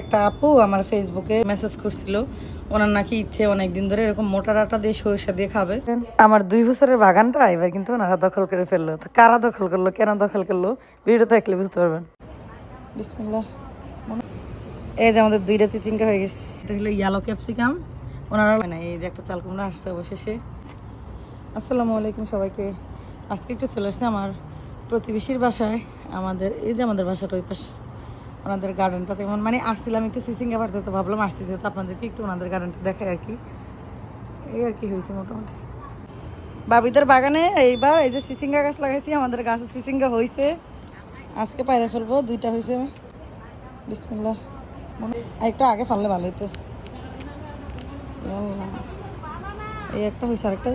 একটা আপু আমার ফেসবুকে মেসেজ করছিল ওনার নাকি ইচ্ছে অনেক দিন ধরে এরকম মোটা ডাটা দিয়ে সরিষা দিয়ে খাবে। আমার দুই বছরের বাগানটা এবার কিন্তু ওনারা দখল করে ফেলল। তো কারা দখল করল কেন দখল করল ভিডিওটা দেখলে বুঝতে পারবেন। বিসমিল্লাহ। এই যে আমাদের দুইটা চিচিঙ্গা হয়ে গেছে। এটা হলো ইয়ালো ক্যাপসিকাম ওনারা না এই যে একটা চাল কুমড়া আসছে অবশেষে। আসসালামু আলাইকুম সবাইকে। আজকে একটু চলে আসছে আমার প্রতিবেশীর বাসায়। আমাদের এই যে আমাদের বাসাটা ওই পাশে। ওনাদের গার্ডেনটা তেমন মানে আসছিলাম একটু সিসিঙ্গা পারতে তো ভাবলাম আসছি যেহেতু আপনাদেরকে একটু ওনাদের গার্ডেনটা দেখাই আর কি। এই আর কি হয়েছে মোটামুটি। বাবিদের বাগানে এইবার এই যে সিসিঙ্গা গাছ লাগাইছি, আমাদের গাছে সিসিঙ্গা হয়েছে আজকে পায়রা ফেলব, দুইটা হয়েছে বিসমিল্লাহ। একটু আগে ফাললে ভালো আল্লাহ। এই একটা হয়েছে আরেকটা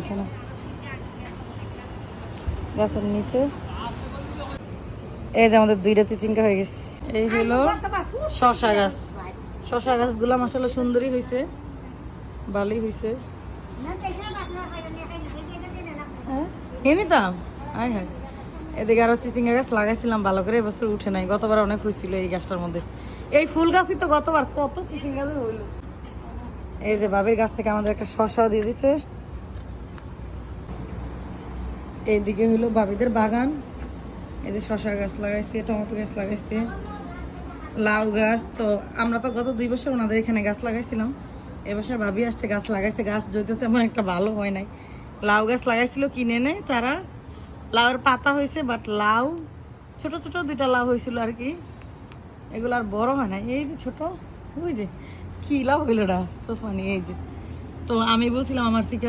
এখানে। গাছের নিচে। এই যে আমাদের দুইটা চিচিঙ্গা হয়ে গেছে। এই হলো শশা গাছ। শশা গাছগুলো আসলে সুন্দরী হয়েছে ভালোই হয়েছে হ্যাঁ? নিয়ে নিতাম? হ্যাঁ। এদিকে চিচিঙ্গা গাছ লাগাইছিলাম, ভালো করে এবছর উঠে নাই। গতবার অনেক হয়েছিল এই গাছটার মধ্যে। এই ফুল গাছই তো গতবার, কত চিচিঙ্গা যে হইল। এই যে বাবির গাছ থেকে আমাদের একটা শশা দিয়ে দিছে। এইদিকে হইল বাবিদের বাগান। এই যে শশা গাছ লাগাইছে, টমেটো গাছ লাগাইছে, লাউ গাছ। তো আমরা তো গত দুই বছর ওনাদের এখানে গাছ লাগাইছিলাম। এবছর ভাবি আসছে গাছ লাগাইছে, গাছ যদিও তেমন একটা ভালো হয় নাই। লাউ গাছ লাগাইছিল কিনে এনে, চারা। লাউয়ের পাতা হয়েছে বাট লাউ, ছোট ছোট দুইটা লাউ হয়েছিল আর কি। এগুলো আর বড় হয় না এই যে ছোট, ওই যে, কি লাউ হইল না সোফানি এই যে। তো আমি বলছিলাম আমার থেকে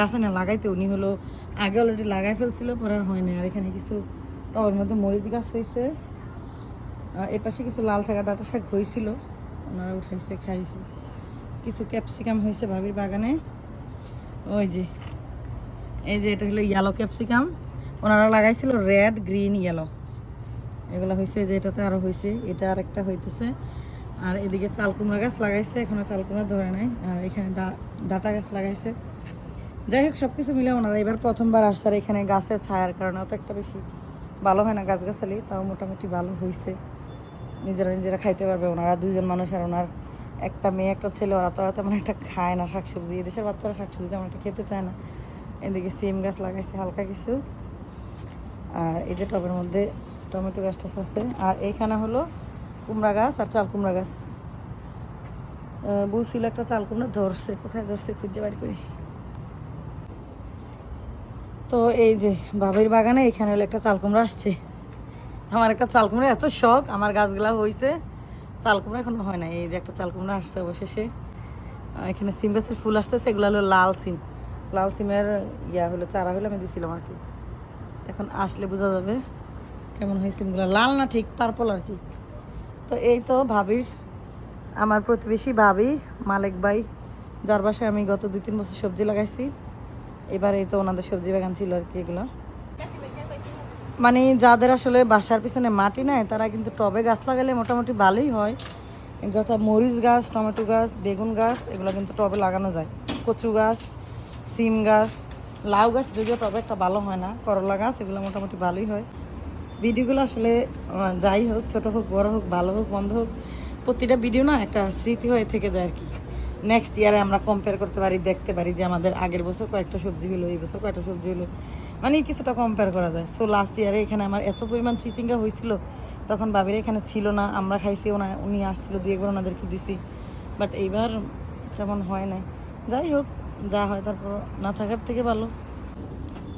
গাছ না লাগাইতে, উনি হলো আগে অলরেডি লাগাই ফেলছিল, পরে আর হয় না আর এখানে কিছু টবের মধ্যে মরিচ গাছ হয়েছে। এর পাশে কিছু লাল শাক ডাটা শাক হয়েছিল। ওনারা উঠাইছে, খাইছে। কিছু ক্যাপসিকাম হয়েছে ভাবির বাগানে। ওই যে, এই যে এটা হলো ইয়েলো ক্যাপসিকাম ওনারা লাগাইছিল রেড গ্রিন ইয়েলো এগুলো হয়েছে যে এটাতে আরও হয়েছে। এটা আর একটা হইতেছে। আর এদিকে চাল কুমড়া গাছ লাগাইছে এখনও চাল কুমড়া ধরে নাই। আর এখানে ডাটা গাছ লাগাইছে। যাই হোক সব কিছু মিলে ওনারা এবার প্রথমবার আসছে, আর এখানে গাছের ছায়ার কারণে অত একটা বেশি। ভালো হয় না গাছগাছালি, তাও মোটামুটি ভালো হয়েছে নিজেরা নিজেরা খাইতে পারবে ওনারা দুইজন মানুষ আর ওনার একটা মেয়ে, একটা ছেলে, ওরা তো তেমন একটা খায় না শাকসবজি। এদেশের বাচ্চারা শাকসবজি তেমন একটা খেতে চায় না। এদিকে সিম গাছ লাগাইছে, হালকা কিছু। আর এই যে টবের মধ্যে টমেটো গাছটা আছে। আর এইখানে হলো কুমড়া গাছ আর চাল কুমড়া গাছ। বলছিল একটা চাল কুমড়া, ধরছে, কোথায় ধরছে খুঁজে বাড়ি করি। তো এই যে বাবির বাগানে এখানে হলো একটা চাল কুমড়া আসছে। আমার একটা চাল কুমড়া এত শখ, আমার গাছগুলা হয়েছে চাল কুমড়া এখনও হয় না এই যে একটা চাল কুমড়া আসছে অবশেষে। এখানে সিম গাছের ফুল আসতেছে, এগুলো হলো লাল সিম। লাল সিমের ইয়া হলো, চারা হলে আমি দিছিলাম আর কি। এখন আসলে বোঝা যাবে কেমন হয় সিমগুলো। লাল না ঠিক, পার্পল আর কি। তো এই তো ভাবির, আমার প্রতিবেশী ভাবি, মালিক ভাই, যার বাসায় আমি গত দুই তিন বছর সবজি লাগাইছি। এবার তো ওনাদের সবজি বাগান ছিল আর কি এগুলো। মানে যাদের আসলে বাসার পিছনে মাটি নাই, তারা কিন্তু টবে গাছ লাগালে মোটামুটি ভালোই হয়। যথা মরিচ গাছ, টমেটো গাছ, বেগুন গাছ, এগুলো কিন্তু টবে লাগানো যায়। কচু গাছ, সিম গাছ, লাউ গাছ যদিও টবে একটা ভালো হয় না, করলা গাছ, এগুলো মোটামুটি ভালোই হয়। ভিডিওগুলো আসলে যাই হোক, ছোট হোক, বড় হোক, ভালো হোক বন্ধ হোক, প্রতিটা ভিডিও না একটা স্মৃতি হয়ে থেকে যায় আর কি। নেক্সট ইয়ারে আমরা কম্পেয়ার করতে পারি, দেখতে পারি যে আমাদের আগের বছর কয়েকটা সবজি হলো এই বছর কয়েকটা সবজি হলো মানে কিছুটা কম্পেয়ার করা যায়। সো লাস্ট ইয়ারে এখানে আমার এত পরিমাণ চিচিঙ্গা হয়েছিল তখন বাবিরা এখানে ছিল না, আমরা খাইছি, ওনা, উনি আসছিল দিয়ে একবার ওনাদেরকে দিছি। বাট এইবার তেমন হয় নাই। যাই হোক, যা হয় তারপর না থাকার থেকে ভালো।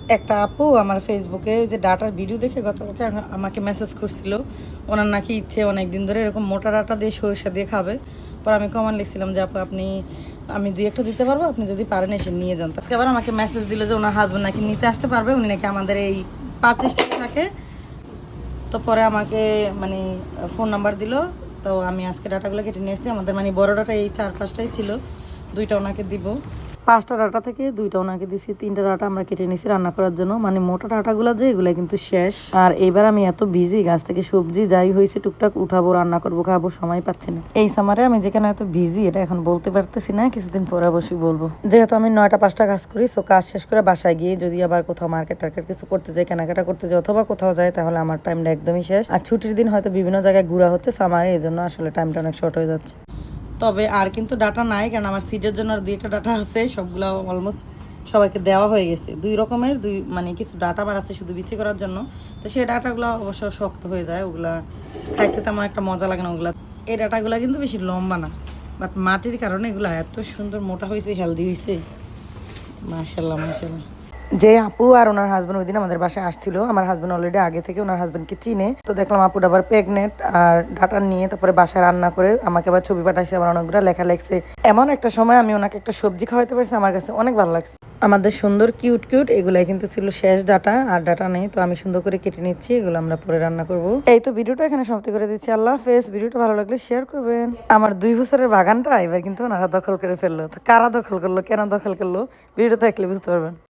একটা আপু আমার ফেসবুকে ওই যে ডাটার ভিডিও দেখে গতকালকে আমা- আমাকে মেসেজ করছিল। ওনার নাকি ইচ্ছে অনেক দিন ধরে এরকম মোটা ডাটা দিয়ে সরিষা দিয়ে খাবে। পর আমি কমান লিখছিলাম যে, আপু, আপনি, আমি দুই একটা দিতে পারব, আপনি যদি পারেন এসে নিয়ে যান। আজকে আবার আমাকে মেসেজ দিল যে, ওনার হাজবেন্ড নাকি নিতে আসতে পারবে, উনি নাকি আমাদের এই পার্চেসটা থাকে। তো পরে আমাকে মানে ফোন নাম্বার দিল। তো আমি আজকে ডাটাগুলো কেটে নিয়ে এসেছি। আমাদের মানে বড় ডাটা এই চার পাঁচটাই ছিল। দুইটা ওনাকে দিব। পাঁচটা ডাটা থেকে দুইটা ওনাকে দিছি, তিনটা ডাটা আমরা কেটে নিছি রান্না করার জন্য। মানে মোটা ডাটাগুলো যে, এগুলো কিন্তু শেষ। আর এবার আমি এত বিজি গাছ থেকে সবজি যাই হয়েছে, টুকটাক উঠাবো, রান্না করব, খাব, সময় পাচ্ছি না। এই সামারে আমি যেখানে এত বিজি এটা এখন বলতে পারতেছি না, কিছুদিন পরে বসে বলব। যেহেতু আমি নয়টা পাঁচটা কাজ করি তো কাজ শেষ করে বাসায় গিয়ে যদি আবার কোথাও মার্কেট টার্কেট কিছু করতে যাই, কেনাকাটা করতে যাই, অথবা কোথাও যাই, তাহলে আমার টাইমটা একদমই শেষ। আর ছুটির দিন হয়তো বিভিন্ন জায়গায় ঘুরা হচ্ছে সামারে এই জন্য আসলে টাইমটা অনেক শর্ট হয়ে যাচ্ছে। তবে আর কিন্তু ডাটা নাই, কারণ আমার সিটের জন্য আর দুই একটা ডাটা আছে, সবগুলো অলমোস্ট সবাইকে দেওয়া হয়ে গেছে। দুই রকমের, দুই মানে কিছু ডাটা বার আছে শুধু বিক্রি করার জন্য। তো সেই ডাটাগুলো অবশ্য শক্ত হয়ে যায়, ওগুলা খাইতে তেমন একটা মজা লাগে না ওগুলা। এই ডাটাগুলো কিন্তু বেশি লম্বা না বাট মাটির কারণে এগুলো এত সুন্দর মোটা হয়েছে হেলদি হয়েছে মাশাল্লাহ মাশাল্লাহ যে আপু আর ওনার হাজবেন্ড ওই দিন আমাদের বাসায় আসছিল। আমার হাজবেন্ড অলরেডি আগে থেকে ওনার হাজবেন্ডকে চিনে। তো দেখলাম আপুটা আবার প্রেগনেন্ট আর ডাটা নিয়ে তারপরে বাসায় রান্না করে আমাকে আবার ছবি পাঠাইছে, আবার অনেকগুলো লেখা লেখছে। এমন একটা সময় আমি ওনাকে একটা সবজি খাওয়াইতে পারছি, আমার কাছে অনেক ভালো লাগছে। আমাদের সুন্দর কিউট কিউট এগুলাই কিন্তু ছিল শেষ ডাটা আর ডাটা নেই, তো আমি সুন্দর করে কেটে নিচ্ছি, এগুলো আমরা পরে রান্না করব। এই তো ভিডিওটা এখানে সমাপ্তি করে দিচ্ছি। আল্লাহ হাফেজ। ভিডিওটা ভালো লাগলে শেয়ার করবেন। আমার দুই বছরের বাগানটা এবার কিন্তু ওনারা দখল করে ফেলল। তো কারা দখল করল, কেন দখল করল, ভিডিওটা দেখলে বুঝতে পারবেন।